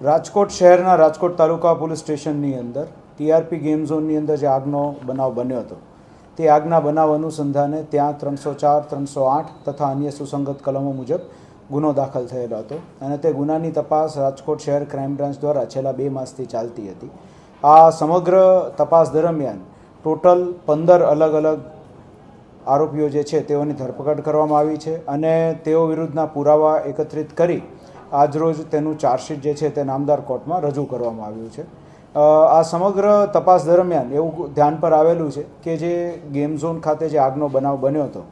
રાજકોટ શહેરના રાજકોટ તાલુકા પોલીસ સ્ટેશનની અંદર ટીઆરપી ગેમ ઝોનની અંદર જે આગનો બનાવ બન્યો હતો, તે આગના બનાવ અનુસંધાને ત્યાં ત્રણસો ચાર, ત્રણસો આઠ તથા અન્ય સુસંગત કલમો મુજબ ગુનો દાખલ થયેલો હતો અને તે ગુનાની તપાસ રાજકોટ શહેર ક્રાઇમ બ્રાન્ચ દ્વારા છેલ્લા બે માસથી ચાલતી હતી. આ સમગ્ર તપાસ દરમિયાન ટોટલ પંદર અલગ અલગ આરોપીઓ જે છે તેઓની ધરપકડ કરવામાં આવી છે અને તેઓ વિરુદ્ધના પુરાવા એકત્રિત કરી આજરોજ તેનું ચાર્જશીટ જે છે તે નામદાર કોર્ટમાં રજૂ કરવામાં આવ્યું છે. આ સમગ્ર તપાસ દરમિયાન એવું ધ્યાન પર આવેલું છે કે જે ગેમ ઝોન ખાતે જે આગનો બનાવ બન્યો હતો,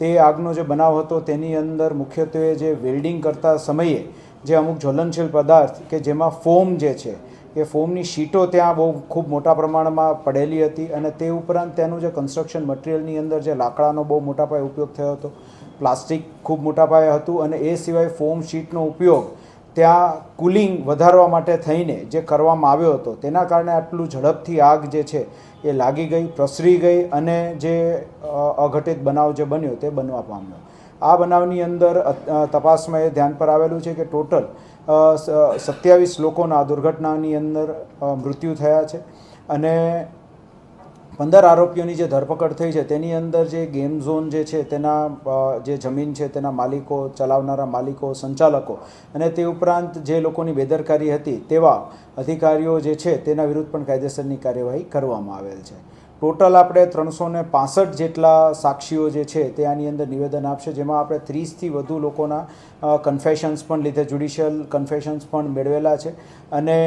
તે આગનો જે બનાવ હતો તેની અંદર મુખ્યત્વે જે વેલ્ડિંગ કરતા સમયે જે અમુક જ્વલનશીલ પદાર્થ કે જેમાં ફોમ જે છે એ ફોમની શીટો ત્યાં બહુ ખૂબ મોટા પ્રમાણમાં પડેલી હતી અને તે ઉપરાંત તેનું જે કન્સ્ટ્રક્શન મટીરિયલની અંદર જે લાકડાનો બહુ મોટા પાયે ઉપયોગ થયો હતો, પ્લાસ્ટિક ખૂબ મોટા પાયે હતું અને એ સિવાય ફોમ શીટનો ઉપયોગ ત્યાં કુલિંગ વધારવા માટે થઈને જે કરવામાં આવ્યો હતો, તેના કારણે આટલું ઝડપથી આગ જે છે એ લાગી ગઈ, પ્રસરી ગઈ અને જે અઘટિત બનાવ જે બન્યો તે બનવા પામ્યો. આ બનાવની અંદર તપાસમાં એ ધ્યાન પર આવેલું છે કે ટોટલ સત્યાવીસ લોકોના દુર્ઘટનાની અંદર મૃત્યુ થયા છે. અને પંદર આરોપીઓની જે ધરપકડ થઈ છે, તેની અંદર જે ગેમ ઝોન જે છે, તેના જે જમીન છે, તેના માલિકો, ચલાવનારા માલિકો, સંચાલકો અને તે ઉપરાંત જે લોકોની બેદરકારી હતી, તેવા અધિકારીઓ જે છે, તેના વિરુદ્ધ પણ કાયદેસરની કાર્યવાહી કરવામાં આવેલ છે. ટોટલ આપણે ત્રણસો ને પાસઠ જેટલા સાક્ષીઓ જે છે તે આની અંદર નિવેદન આપશે, જેમાં આપણે ત્રીસથી વધુ લોકોના કન્ફેશન્સ પણ લીધે જ્યુડિશિયલ કન્ફેશન્સ પણ મેળવેલા છે. અને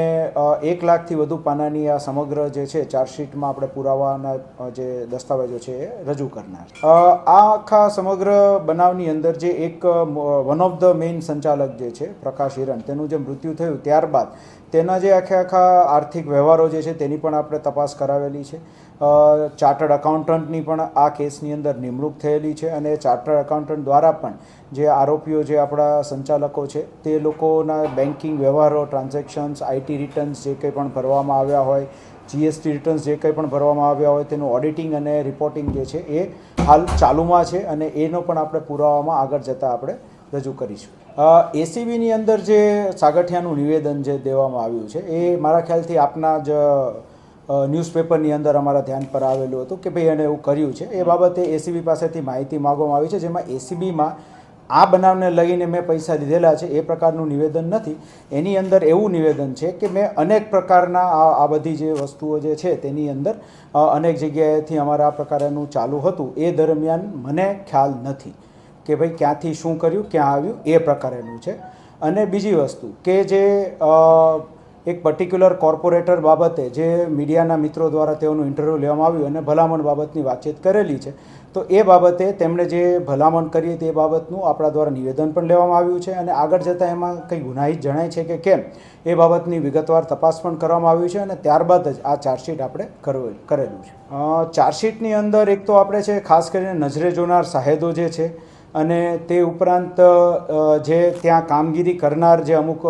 એક લાખથી વધુ પાનાની આ સમગ્ર જે છે ચાર્જશીટમાં આપણે પુરાવાના જે દસ્તાવેજો છે એ રજૂ કરનાર. આ આખા સમગ્ર બનાવની અંદર જે એક વન ઓફ ધ મેઇન સંચાલક જે છે, પ્રકાશ હિરણ, તેનું જે મૃત્યુ થયું ત્યારબાદ તેના જે આખે આખા આર્થિક વ્યવહારો જે છે તેની પણ આપણે તપાસ કરાવેલી છે. ચાર્ટર્ડ અકાઉન્ટન્ટની પણ આ કેસની અંદર નિમણૂક થયેલી છે અને ચાર્ટર્ડ અકાઉન્ટન્ટ દ્વારા પણ જે આરોપીઓ જે આપણા સંચાલકો છે તે લોકોના બેન્કિંગ વ્યવહારો, ટ્રાન્ઝેક્શન્સ આઈટી રિટર્ન્સ જે કંઈ પણ ભરવામાં આવ્યા હોય જીએસટી રિટર્ન્સ જે કંઈ પણ ભરવામાં આવ્યા હોય તેનું ઓડિટિંગ અને રિપોર્ટિંગ જે છે એ હાલ ચાલુમાં છે અને એનો પણ આપણે પુરાવામાં આગળ જતાં આપણે રજૂ કરીશું. એસીબીની અંદર જે સાગઠિયાનું નિવેદન જે દેવામાં આવ્યું છે એ મારા ખ્યાલથી આપના જ ન્યૂઝપેપરની અંદર અમારા ધ્યાન પર આવેલું હતું કે ભાઈ એણે એવું કર્યું છે. એ બાબતે એસીબી પાસેથી માહિતી માગવામાં આવી છે, જેમાં એસીબીમાં આ બનાવને લઈને મેં પૈસા લીધેલા છે, એ પ્રકારનું નિવેદન નથી. એની અંદર એવું નિવેદન છે કે મેં અનેક પ્રકારના આ આ બધી જે વસ્તુઓ જે છે તેની અંદર અનેક જગ્યાએથી અમારા આ પ્રકારનું ચાલુ હતું. એ દરમિયાન મને ખ્યાલ નથી કે ભાઈ ક્યાંથી શું કર્યું, ક્યાં આવ્યું, એ પ્રકારેનું છે. અને બીજી વસ્તુ કે જે એક પર્ટિક્યુલર કોર્પોરેટર બાબતે જે મીડિયાના મિત્રો દ્વારા તેઓનું ઇન્ટરવ્યૂ લેવામાં આવ્યું અને ભલામણ બાબતની વાતચીત કરેલી છે. તો એ બાબતે તેમણે જે ભલામણ કરી તે બાબતનું આપણા દ્વારા નિવેદન પણ લેવામાં આવ્યું છે અને આગળ જતાં એમાં કંઈ ગુનાહિત જણાય છે કે કેમ, એ બાબતની વિગતવાર તપાસ પણ કરવામાં આવી છે અને ત્યારબાદ જ આ ચાર્જશીટ આપણે કરેલું છે. ચાર્જશીટની અંદર એક તો આપણે છે, ખાસ કરીને નજરે જોનાર સાહેદો જે છે અને તે ઉપરાંત જે ત્યાં કામગીરી કરનાર જે અમુક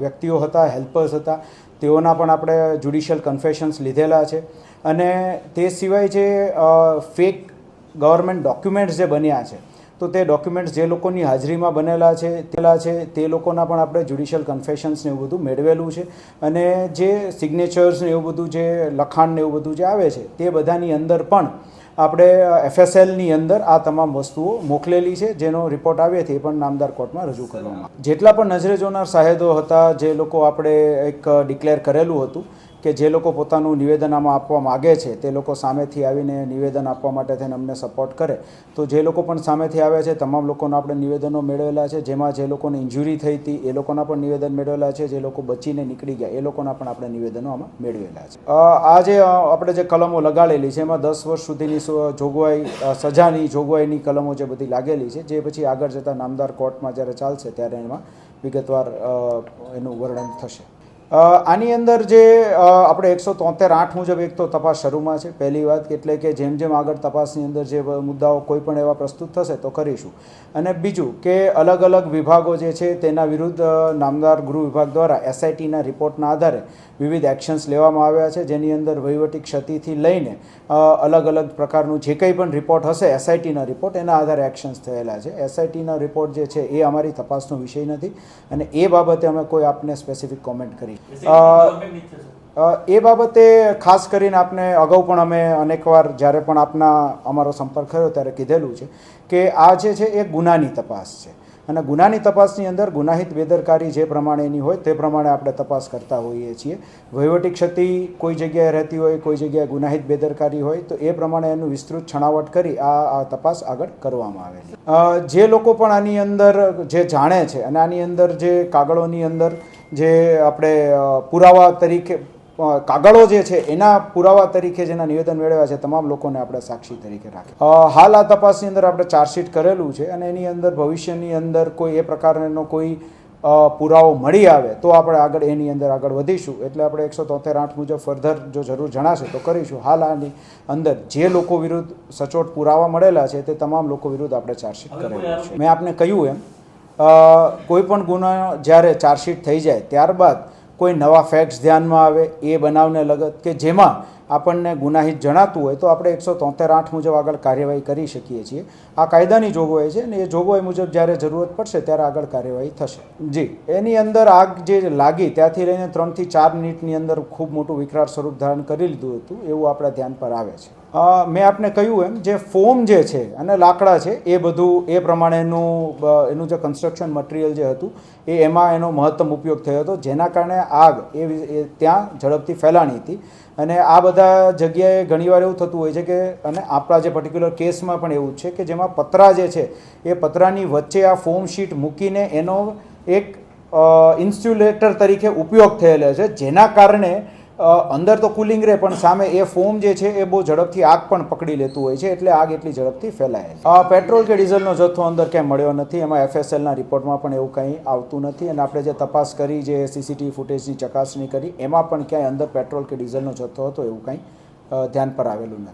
વ્યક્તિઓ હતા, હેલ્પર્સ હતા, તેઓના પણ આપણે જ્યુડિશિયલ કન્ફેશન્સ લીધેલા છે. અને તે સિવાય જે ફેક ગવર્મેન્ટ ડોક્યુમેન્ટ્સ જે બન્યા છે, તો તે ડોક્યુમેન્ટ્સ જે લોકોની હાજરીમાં બનેલા છે, તેલા છે, તે લોકોના પણ આપણે જ્યુડિશિયલ કન્ફેશન્સ ને એવું બધું મેળવેલું છે. અને જે સિગ્નેચર્સ ને એવું બધું જે લખાણ ને એવું બધું જે આવે છે, તે બધાની અંદર પણ આપણે એફએસએલની અંદર આ તમામ વસ્તુઓ મોકલેલી છે, જેનો રિપોર્ટ આવે તે પણ નામદાર કોર્ટમાં રજૂ કરવામાં જેટલા પણ નજરે જોનાર સાહેદો હતા, જે લોકો આપણે એક ડિક્લેર કરેલું હતું કે જે લોકો પોતાનું નિવેદન આમાં આપવા માગે છે, તે લોકો સામેથી આવીને નિવેદન આપવા માટે થઈને અમને સપોર્ટ કરે. તો જે લોકો પણ સામેથી આવે છે, તમામ લોકોના આપણે નિવેદનો મેળવેલા છે. જેમાં જે લોકોને ઇન્જુરી થઈ હતી, એ લોકોના પણ નિવેદન મેળવેલા છે. જે લોકો બચીને નીકળી ગયા, એ લોકોના પણ આપણે નિવેદનો આમાં મેળવેલા છે. આ જે આપણે જે કલમો લગાડેલી છે, એમાં દસ વર્ષ સુધીની જોગવાઈ સજાની જોગવાઈની કલમો જે બધી લાગેલી છે, જે પછી આગળ જતાં નામદાર કોર્ટમાં જ્યારે ચાલશે, ત્યારે એમાં વિગતવાર એનું વર્ણન થશે. આની અંદર જે આપણે એકસો તોતેર આઠ મુજબ એક તો તપાસ શરૂમાં છે. પહેલી વાત એટલે કે જેમ જેમ આગળ તપાસની અંદર જે મુદ્દાઓ કોઈ પણ એવા પ્રસ્તુત થશે તો કરીશું. અને બીજું કે અલગ અલગ વિભાગો જે છે તેના વિરુદ્ધ નામદાર ગૃહ વિભાગ દ્વારા એસઆઈટીના રિપોર્ટના આધારે વિવિધ એક્શન્સ લેવામાં આવ્યા છે. જેની અંદર વહીવટી ક્ષતિથી લઈને અલગ અલગ પ્રકારનું જે કંઈ પણ રિપોર્ટ હશે એસઆઈટીના રિપોર્ટ, એના આધારે એક્શન્સ થયેલા છે. એસઆઈટીના રિપોર્ટ જે છે એ અમારી તપાસનો વિષય નથી. અને એ બાબતે અમે કોઈ આપને સ્પેસિફિક કોમેન્ટ કરી એ બાબતે ખાસ કરીને આપને અગાઉ પણ અમે અનેકવાર જ્યારે પણ આપના અમારો સંપર્ક થયો ત્યારે કીધેલું છે કે આ જે છે એ ગુનાની તપાસ છે. અને ગુનાની તપાસની અંદર ગુનાહિત બેદરકારી જે પ્રમાણેની હોય તે પ્રમાણે આપણે તપાસ કરતા હોઈએ છીએ. વહીવટી ક્ષતિ કોઈ જગ્યાએ રહેતી હોય, કોઈ જગ્યાએ ગુનાહિત બેદરકારી હોય, તો એ પ્રમાણે એનું વિસ્તૃત છણાવટ કરી આ આ તપાસ આગળ કરવામાં આવે છે જે લોકો પણ આની અંદર જે જાણે છે અને આની અંદર જે કાગળોની અંદર જે આપણે પુરાવા તરીકે કાગળો જે છે એના પુરાવા તરીકે જેના નિવેદન મેળવ્યા છે તમામ લોકોને આપણે સાક્ષી તરીકે રાખી હાલ આ તપાસની અંદર આપણે ચાર્જશીટ કરેલું છે અને એની અંદર ભવિષ્યની અંદર કોઈ એ પ્રકારનો કોઈ પુરાવો મળી આવે તો આપણે આગળ એની અંદર આગળ વધીશું. એટલે આપણે એકસો તોતેર આઠ મુજબ ફર્ધર જો જરૂર જણાશે તો કરીશું. હાલ આની અંદર જે લોકો વિરુદ્ધ સચોટ પુરાવા મળેલા છે તે તમામ લોકો વિરુદ્ધ આપણે ચાર્જશીટ કરેલું છે. મેં આપને કહ્યું એમ કોઈ પણ ગુનો જ્યારે ચાર્જશીટ થઈ જાય ત્યારબાદ કોઈ નવા ફેક્ટ્સ ધ્યાનમાં આવે, એ બનાવને લગત કે જેમાં આપણને ગુનાહિત જણાતું હોય, તો આપણે એકસો તોતેર આઠ મુજબ આગળ કાર્યવાહી કરી શકીએ છીએ. આ કાયદાની જોગવાઈ છે અને એ જોગવાઈ મુજબ જ્યારે જરૂરત પડશે ત્યારે આગળ કાર્યવાહી થશે. જી, એની અંદર આગ જે લાગી ત્યાંથી લઈને ત્રણથી ચાર મિનિટની અંદર ખૂબ મોટું વિકરાળ સ્વરૂપ ધારણ કરી લીધું હતું, એવું આપણા ધ્યાન પર આવે છે. મેં આપને કહ્યું એમ, જે ફોમ જે છે અને લાકડા છે, એ બધું, એ પ્રમાણેનું એનું જે કન્સ્ટ્રક્શન મટીરિયલ જે હતું, એ એમાં એનો મહત્તમ ઉપયોગ થયો હતો. જેના કારણે આગ એ ત્યાં ઝડપથી ફેલાણી હતી. અને આ બધા જગ્યાએ ઘણીવાર એવું થતું હોય છે કે, અને આપણા જે પર્ટિક્યુલર કેસમાં પણ એવું છે કે, જેમાં પતરા જે છે, એ પતરાની વચ્ચે આ ફોમ શીટ મૂકીને એનો એક ઇન્સ્યુલેટર તરીકે ઉપયોગ થયેલો છે. જેના કારણે અંદર તો કુલિંગ રહે, પણ સામે એ ફોમ જે છે, એ બહુ ઝડપથી આગ પણ પકડી લેતું હોય છે, એટલે આગ એટલી ઝડપથી ફેલાય પેટ્રોલ કે ડીઝલનો જથ્થો અંદર ક્યાંય મળ્યો નથી, એમાં એફએસએલના રિપોર્ટમાં પણ એવું કંઈ આવતું નથી, અને આપણે જે તપાસ કરી, જે સીસીટીવી ફૂટેજની ચકાસણી કરી, એમાં પણ ક્યાંય અંદર પેટ્રોલ કે ડીઝલનો જથ્થો હતો, એવું કંઈ ધ્યાન પર આવેલું નથી.